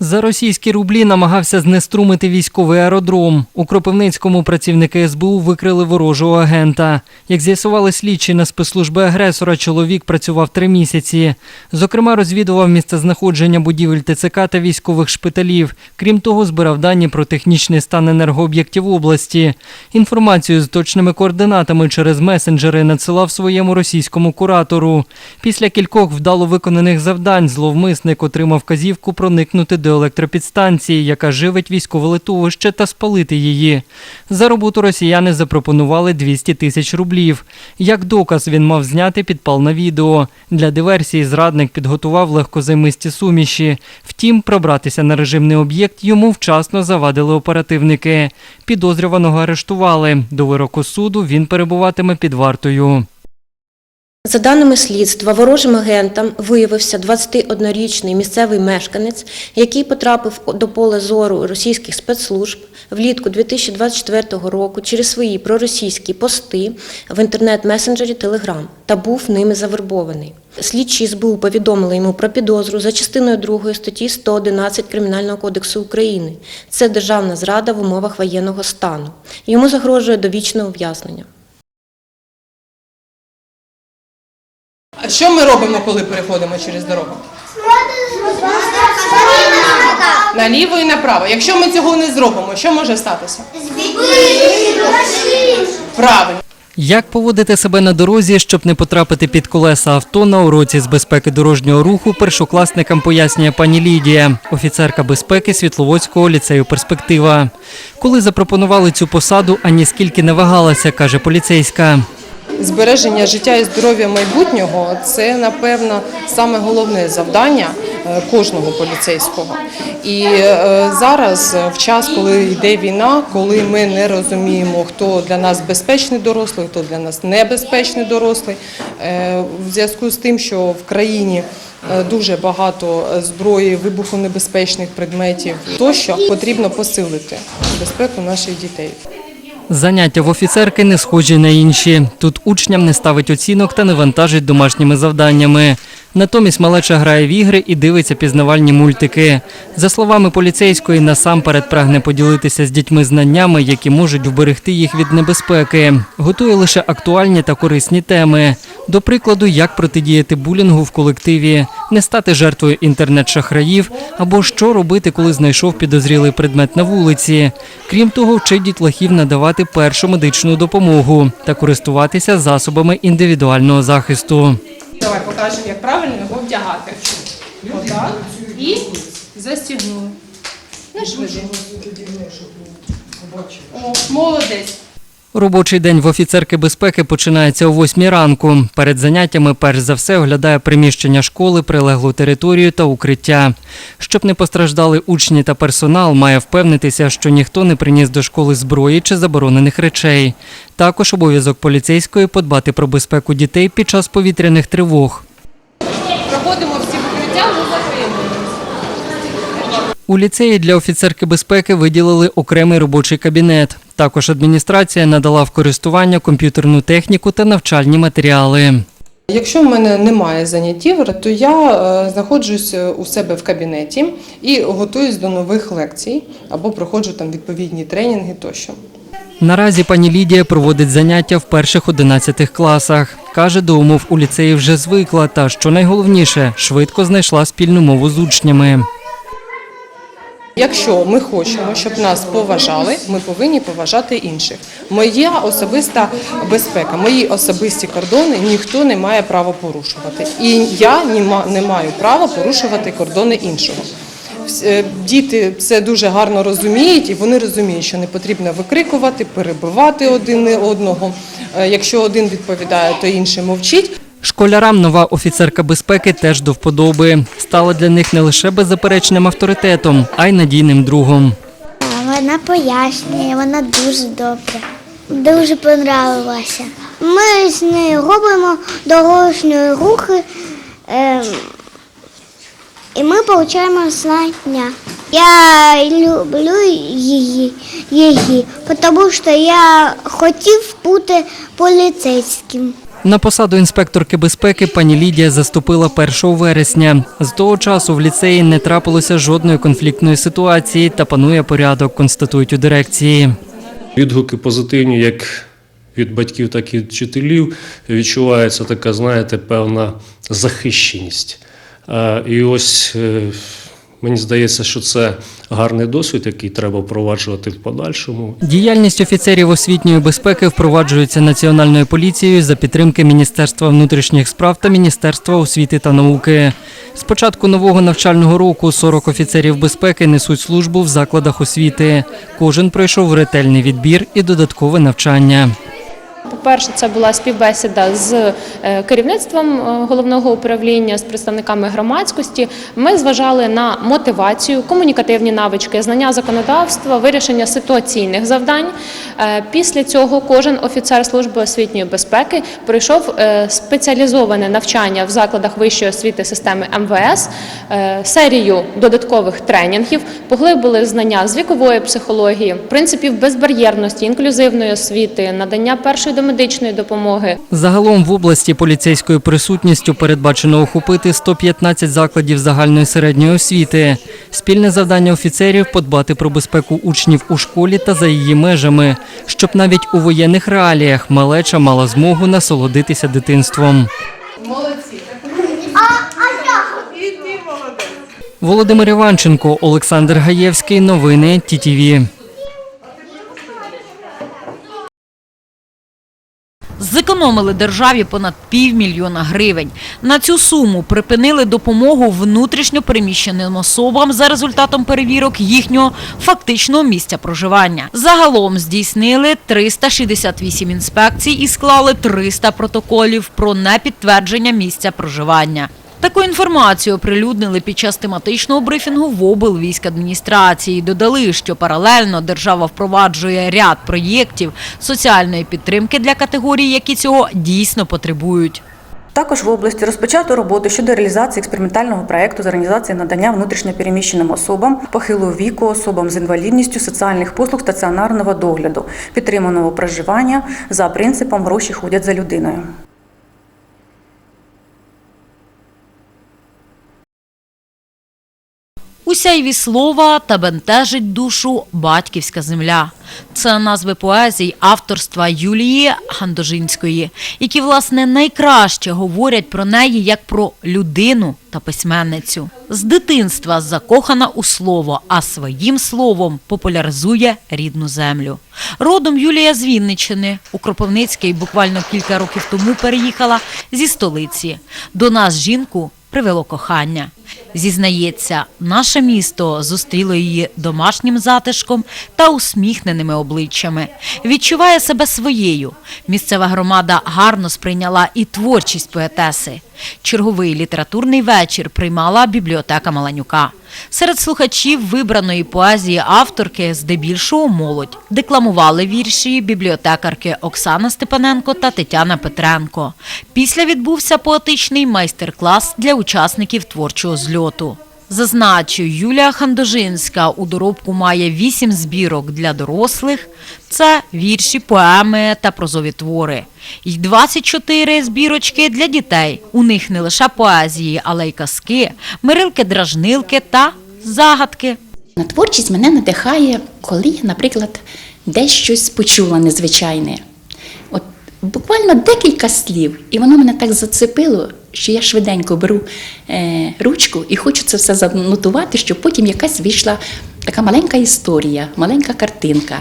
За російські рублі намагався знеструмити військовий аеродром. У Кропивницькому працівники СБУ викрили ворожого агента. Як з'ясували слідчі на спецслужби агресора, чоловік працював три місяці. Зокрема, розвідував місцезнаходження будівель ТЦК та військових шпиталів. Крім того, збирав дані про технічний стан енергооб'єктів області. Інформацію з точними координатами через месенджери надсилав своєму російському куратору. Після кількох вдало виконаних завдань зловмисник отримав вказівку проникнути до електропідстанції, яка живить військове литовище, та спалити її. За роботу росіяни запропонували 200 тисяч рублів. Як доказ він мав зняти підпал на відео. Для диверсії зрадник підготував легкозаймисті суміші. Втім, пробратися на режимний об'єкт йому вчасно завадили оперативники. Підозрюваного арештували. До вироку суду він перебуватиме під вартою. За даними слідства, ворожим агентом виявився 21-річний місцевий мешканець, який потрапив до поля зору російських спецслужб влітку 2024 року через свої проросійські пости в інтернет-месенджері Telegram та був ними завербований. Слідчі СБУ повідомили йому про підозру за частиною 2 статті 111 Кримінального кодексу України. Це державна зрада в умовах воєнного стану. Йому загрожує довічне ув'язнення. Що ми робимо, коли переходимо через дорогу? Наліво і направо. Якщо ми цього не зробимо, що може статися? Правильно. Як поводити себе на дорозі, щоб не потрапити під колеса авто на уроці з безпеки дорожнього руху, першокласникам пояснює пані Лідія, офіцерка безпеки Світловодського ліцею Перспектива. Коли запропонували цю посаду, ані скільки не вагалася, каже поліцейська. Збереження життя і здоров'я майбутнього це, напевно, саме головне завдання е, кожного поліцейського. І е, зараз, е, в час, коли йде війна, коли ми не розуміємо, хто для нас безпечний дорослий, хто для нас небезпечний дорослий, в зв'язку з тим, що в країні дуже багато зброї, вибухонебезпечних предметів, тощо потрібно посилити безпеку наших дітей. Заняття в офіцерки не схожі на інші. Тут учням не ставить оцінок та не вантажить домашніми завданнями. Натомість малеча грає в ігри і дивиться пізнавальні мультики. За словами поліцейської, насамперед прагне поділитися з дітьми знаннями, які можуть вберегти їх від небезпеки. Готує лише актуальні та корисні теми. До прикладу, як протидіяти булінгу в колективі, не стати жертвою інтернет-шахраїв або що робити, коли знайшов підозрілий предмет на вулиці. Крім того, вчить дітлахів надавати першу медичну допомогу та користуватися засобами індивідуального захисту. Давай покажемо, як правильно його вдягати. Отак. І застігнули. Не швидше. О, молодець. Робочий день в офіцерки безпеки починається о 8 ранку. Перед заняттями перш за все оглядає приміщення школи, прилеглу територію та укриття. Щоб не постраждали учні та персонал, має впевнитися, що ніхто не приніс до школи зброї чи заборонених речей. Також обов'язок поліцейської подбати про безпеку дітей під час повітряних тривог. Проходимо всі закриємо. У ліцеї для офіцерки безпеки виділили окремий робочий кабінет. Також адміністрація надала в користування комп'ютерну техніку та навчальні матеріали. Якщо в мене немає заняттів, то я е, знаходжусь у себе в кабінеті і готуюсь до нових лекцій або проходжу там відповідні тренінги тощо. Наразі пані Лідія проводить заняття в перших 11 класах. Каже, до умов у ліцеї вже звикла, та що найголовніше, швидко знайшла спільну мову з учнями. Якщо ми хочемо, щоб нас поважали, ми повинні поважати інших. Моя особиста безпека, мої особисті кордони ніхто не має права порушувати. І я не маю права порушувати кордони іншого. Е, Діти це дуже гарно розуміють, і вони розуміють, що не потрібно викрикувати, перебивати один одного. Е, Якщо один відповідає, то інший мовчить. Школярам нова офіцерка безпеки теж до вподоби. Стала для них не лише беззаперечним авторитетом, а й надійним другом. Вона пояснює, вона дуже добра. Дуже понравилася. Ми з нею робимо дорожні рухи ем, і ми отримуємо знання. Я люблю її, її, тому що я хотів бути поліцейським. На посаду інспекторки безпеки пані Лідія заступила 1 вересня. З того часу в ліцеї не трапилося жодної конфліктної ситуації та панує порядок, констатують у дирекції. Відгуки позитивні як від батьків, так і від вчителів. Відчувається така, знаєте, певна захищеність. І ось е, мені здається, що це гарний досвід, який треба впроваджувати в подальшому. Діяльність офіцерів освітньої безпеки впроваджується Національною поліцією за підтримки Міністерства внутрішніх справ та Міністерства освіти та науки. З початку нового навчального року 40 офіцерів безпеки несуть службу в закладах освіти. Кожен пройшов ретельний відбір і додаткове навчання. По-перше, це була співбесіда з е, керівництвом е, головного управління, з представниками громадськості. Ми зважали на мотивацію, комунікативні навички, знання законодавства, вирішення ситуаційних завдань. Е, Після цього кожен офіцер служби освітньої безпеки пройшов спеціалізоване навчання в закладах вищої освіти системи МВС, серію додаткових тренінгів, поглибили знання з вікової психології, принципів безбар'єрності, інклюзивної освіти, надання першої домедичної допомоги. Загалом в області поліцейською присутністю передбачено охопити 115 закладів загальної середньої освіти. Спільне завдання офіцерів подбати про безпеку учнів у школі та за її межами, щоб навіть у воєнних реаліях малеча мала змогу насолодитися дитинством. Володимир Іванченко, Олександр Гаєвський. Новини ТІТІВІ. Зекономили державі понад півмільйона гривень. На цю суму припинили допомогу внутрішньо переміщеним особам за результатом перевірок їхнього фактичного місця проживання. Загалом здійснили 368 інспекцій і склали 300 протоколів про непідтвердження місця проживання. Таку інформацію оприлюднили під час тематичного брифінгу в облвійськадміністрації. Додали, що паралельно держава впроваджує ряд проєктів соціальної підтримки для категорій, які цього дійсно потребують. Також в області розпочато роботу щодо реалізації експериментального проекту з організації надання внутрішньопереміщеним особам, похилого віку, особам з інвалідністю, соціальних послуг стаціонарного догляду, підтриманого проживання за принципом гроші ходять за людиною. У сяйві слова та бентежить душу батьківська земля. Це назви поезій авторства Юлії Гандожинської, які, власне, найкраще говорять про неї як про людину та письменницю. З дитинства закохана у слово, а своїм словом популяризує рідну землю. Родом Юлія з Вінниччини. У Кропивницький буквально кілька років тому переїхала зі столиці. До нас жінку привело кохання. Зізнається, наше місто зустріло її домашнім затишком та усміхненими обличчями. Відчуває себе своєю. Місцева громада гарно сприйняла і творчість поетеси. Черговий літературний вечір приймала бібліотека Маланюка. Серед слухачів вибраної поезії авторки здебільшого молодь декламували вірші бібліотекарки Оксана Степаненко та Тетяна Петренко. Після відбувся поетичний майстер-клас для учасників творчого зльоту. Зазначу, Юлія Хандожинська у доробку має вісім збірок для дорослих. Це вірші, поеми та прозові твори. І 24 збірочки для дітей. У них не лише поезії, але й казки, мирилки-дражнилки та загадки. На творчість мене надихає, коли я, наприклад, десь щось почула незвичайне. От буквально декілька слів, і воно мене так зацепило, що я швиденько беру е, ручку і хочу це все занотувати, щоб потім якась вийшла така маленька історія, маленька картинка.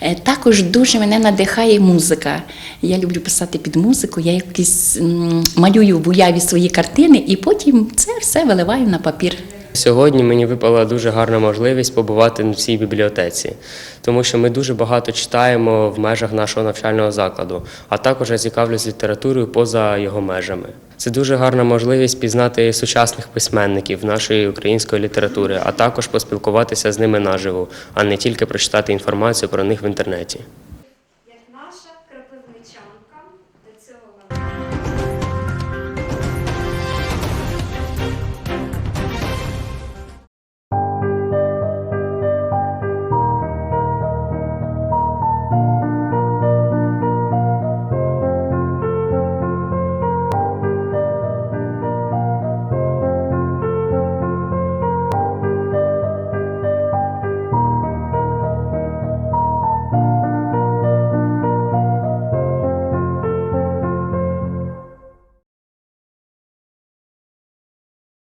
Е, також дуже мене надихає музика. Я люблю писати під музику, я якісь м, малюю в уяві свої картини, і потім це все виливаю на папір. Сьогодні мені випала дуже гарна можливість побувати в цій бібліотеці, тому що ми дуже багато читаємо в межах нашого навчального закладу, а також я цікавлюсь літературою поза його межами. Це дуже гарна можливість пізнати сучасних письменників нашої української літератури, а також поспілкуватися з ними наживо, а не тільки прочитати інформацію про них в інтернеті.